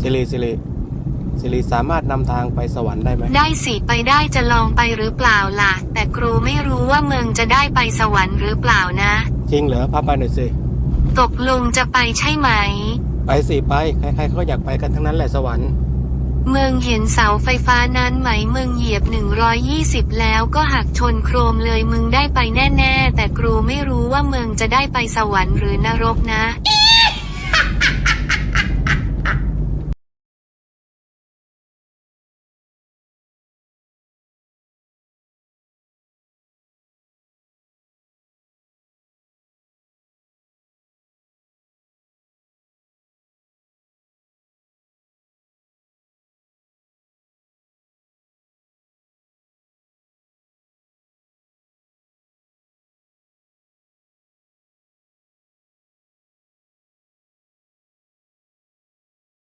สิริสิริสิริสามารถนำทางไปสวรรค์ได้ไหม ได้สิไปได้จะลองไปหรือเปล่าล่ะ แต่ครูไม่รู้ว่าเมืองจะได้ไปสวรรค์หรือเปล่านะ จริงเหรอพาไปหน่อยสิ ตกลงจะไปใช่ไหม ไปสิไป ใครๆเขาก็อยากไปกันทั้งนั้นแหละสวรรค์เมืองเห็นเสาไฟฟ้านั้นไหมเมืองเหยียบ 120 แล้วก็หักชนโครมเลยมึงได้ไปแน่ ๆ แต่ครูไม่รู้ว่าเมืองจะได้ไปสวรรค์หรือนรกนะ